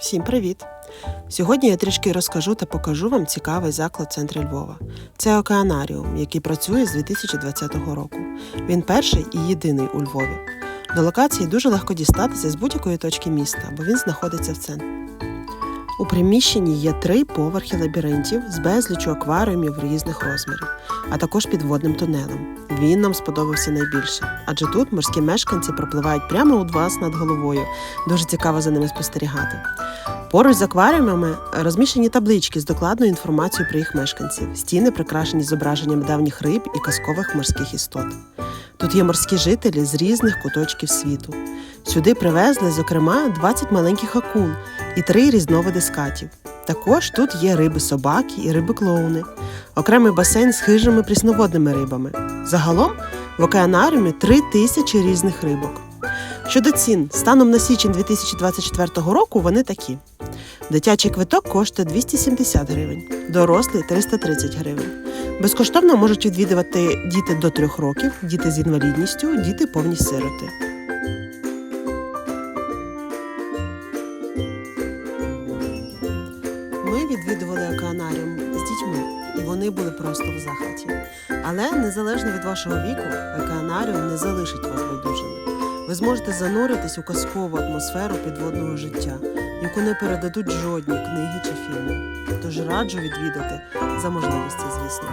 Всім привіт! Сьогодні я трішки розкажу та покажу вам цікавий заклад центру Львова. Це океанаріум, який працює з 2020 року. Він перший і єдиний у Львові. До локації дуже легко дістатися з будь-якої точки міста, бо він знаходиться в центрі. У приміщенні є три поверхи лабіринтів з безлічу акваріумів різних розмірів, а також підводним тунелем. Він нам сподобався найбільше, адже тут морські мешканці пропливають прямо у вас над головою. Дуже цікаво за ними спостерігати. Поруч з акваріумами розміщені таблички з докладною інформацією про їх мешканців. Стіни прикрашені зображеннями давніх риб і казкових морських істот. Тут є морські жителі з різних куточків світу. Сюди привезли, зокрема, 20 маленьких акул і три різновиди скатів. Також тут є риби собаки і риби клоуни, окремий басейн з хижими прісноводними рибами. Загалом в океанаріумі три тисячі різних рибок. Щодо цін, станом на січень 2024 року вони такі: дитячий квиток коштує 270 гривень, дорослий 330 гривень. Безкоштовно можуть відвідувати діти до 3 років, діти з інвалідністю, діти повні сироти. Ми відвідували океанаріум з дітьми, і вони були просто в захваті. Але незалежно від вашого віку, океанаріум не залишить вас байдужими. Ви зможете зануритись у казкову атмосферу підводного життя, яку не передадуть жодні книги чи фільми. Тож раджу відвідати за можливості, звісно.